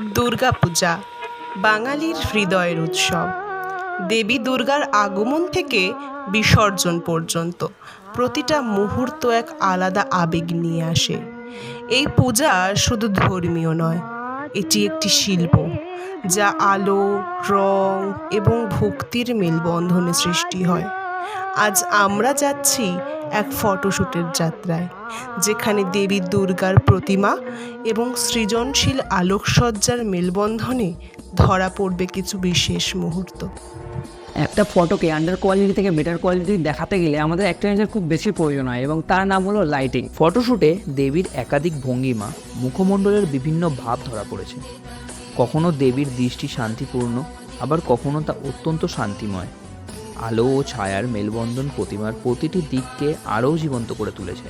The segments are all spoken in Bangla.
দুর্গাপূজা, বাঙালির হৃদয়ের উৎসব। দেবী দুর্গার আগমন থেকে বিসর্জন পর্যন্ত প্রতিটা মুহূর্ত এক আলাদা আবেগ নিয়ে আসে। এই পূজা শুধু ধর্মীয় নয়, এটি একটি শিল্প, যা আলো, রং এবং ভক্তির মেলবন্ধনে সৃষ্টি হয়। আজ আমরা যাচ্ছি এক ফটোশ্যুটের যাত্রায় যেখানে দেবী দুর্গার প্রতিমা এবং সৃজনশীল আলোকসজ্জার মেলবন্ধনে ধরা পড়বে কিছু বিশেষ মুহূর্ত। একটা ফটোকে আন্ডার কোয়ালিটি থেকে বেটার কোয়ালিটি দেখাতে গেলে আমাদের একটা জিনিসের খুব বেশি প্রয়োজন হয় এবং তার নাম হলো লাইটিং ফটোশ্যুটে দেবীর একাধিক ভঙ্গিমা মুখমণ্ডলের বিভিন্ন ভাব ধরা পড়েছে। কখনো দেবীর দৃষ্টি শান্তিপূর্ণ আবার কখনো তা অত্যন্ত শান্তিময়। আলো ও ছায়ার মেলবন্ধন প্রতিমার প্রতিটি দিককে আরও জীবন্ত করে তুলেছে।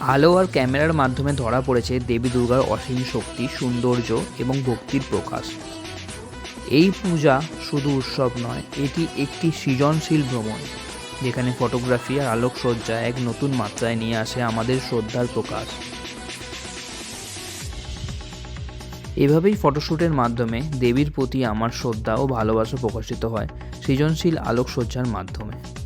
আলো আর ক্যামেরার মাধ্যমে ধরা পড়েছে দেবী দুর্গার অসীম শক্তি, সৌন্দর্য এবং ভক্তির প্রকাশ। এই পূজা শুধু উৎসব নয়, এটি একটি সৃজনশীল ভ্রমণ, যেখানে ফটোগ্রাফি আর আলোকসজ্জা এক নতুন মাত্রায় নিয়ে আসে আমাদের শ্রদ্ধার প্রকাশ। এভাবেই ফটোশ্যুটের মাধ্যমে দেবীর প্রতি আমার শ্রদ্ধা ও ভালোবাসা প্রকাশিত হয় সৃজনশীল আলোকসজ্জার মাধ্যমে।